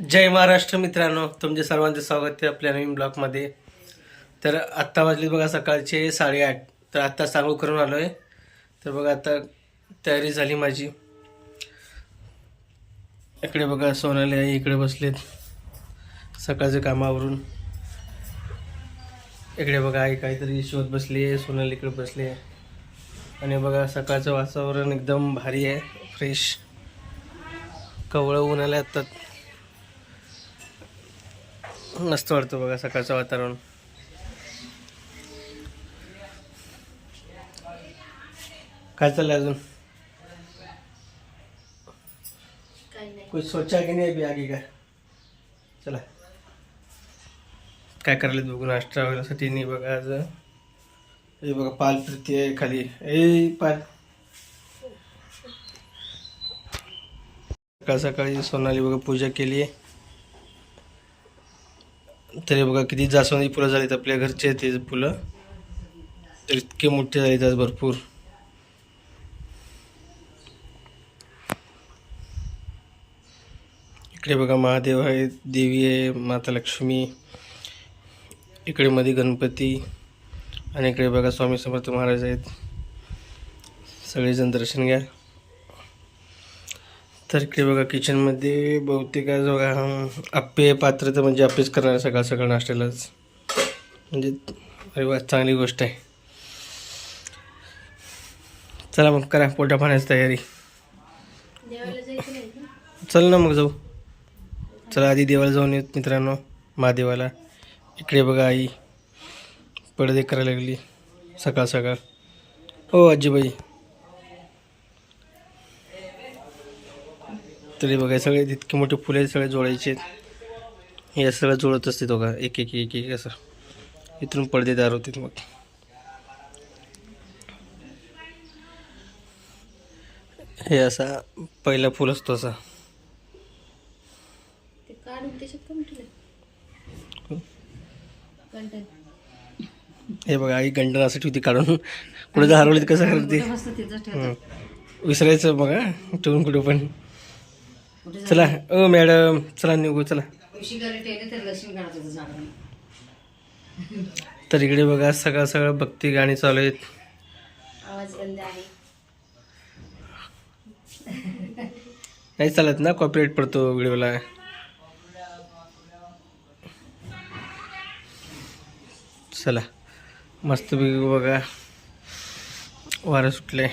जय महाराष्ट्र मित्रांनो तुमचे सर्वांचे स्वागत आहे आपल्या नवीन ब्लॉगमध्ये तर आत्ता वाजली बघा सकाळचे साडेआठ. तर आत्ता सांगू करून आलो आहे तर बघा आता तयारी झाली माझी. इकडे बघा सोनाली आई इकडे बसलेत सकाळच्या कामावरून. इकडे बघा आई काहीतरी शोध बसली आहे सोनाली इकडे बसली आहे. आणि बघा सकाळचं वातावरण एकदम भारी आहे फ्रेश कवळं ऊन आत्ता. मस्त वाटतं बघा सकाळचं वातावरण. काय चाललंय अजून? कुछ सोचा की नाही अभी आगे का चला. काय करायला बघू नाश्ता वगैरेसाठी नाही बघा आज. हे बघा पाल फिरते आहे खाली. ए पाल. सकाळ सकाळी सोनाली बघा पूजा केली आहे. तरी बघा किती जास्वंदी फुलं झालीत आपल्या घरचे ते फुलं. तर इतके मोठे झालेत आज भरपूर. इकडे बघा महादेव आहे देवी आहे माता लक्ष्मी. इकडे मध्ये गणपती आणि इकडे बघा स्वामी समर्थ महाराज आहेत. सगळेजण दर्शन घ्या. तर इकडे बघा किचनमध्ये बहुतेक आज बघा आप्पे पात्र तर म्हणजे आप्पेच करणार सकाळ सकाळ नाश्त्यालाच. म्हणजे अरे वा चांगली गोष्ट आहे. चला मग करा पोटा पाण्याची तयारी? चल ना मग जाऊ. चला आधी देवाला जाऊन येत मित्रांनो महादेवाला. इकडे बघा आई पडदे करायला लागली सकाळ सकाळ. हो आजीबाई. तरी बघा सगळे इतके मोठे फुले सगळे जोडायचे हे सगळं जोडत असते तो का एक एक एक एक असं. इथून पडदेदार होते मग. हे असा पहिला फुल असतो असा. हे बघा आई गंडन असं ठेवती काढून. कुठे हरवली कसं करते. विसरायचं बघा ठेवून कुठं पण. चला ओ मॅडम चला निघू चला. तर इकडे बघा सगळं सगळं भक्ती गाणी चालू आहेत. आवाज बंद आहे. नाही चालत ना कॉपीराईट पडतो व्हिडिओला. चला मस्त बघा. वारं सुटलंय.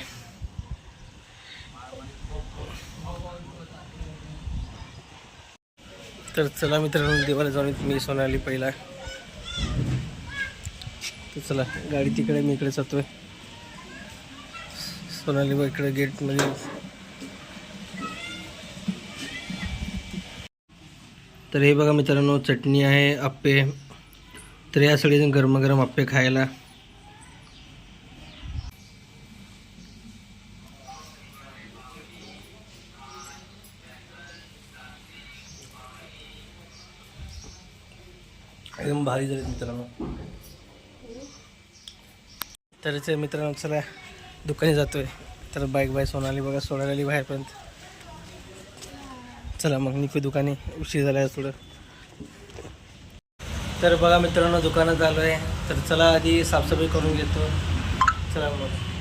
तर चला मित्रांनो देवाला जाऊन येतो. मी सोनाली पहिला. तर चला गाडी तिकडे मी इकडे जातोय. सोनाली बा इकडे गेटमध्ये तर हे बघा मित्रांनो चटणी आहे आप्पे. तर या सगळेजण गरमागरम आप्पे खायला. एकदम भारी झाले मित्रांनो. तर ते मित्रांनो चला दुकानी जातोय. तर बाईक बाय सोनाली बघा सोडायला आली बाहेरपर्यंत. चला मग निघू दुकानी उशीर झाला आहे थोडं. तर बघा मित्रांनो दुकानात आलो आहे. तर चला आधी साफसफाई करून घेतो. चला मग.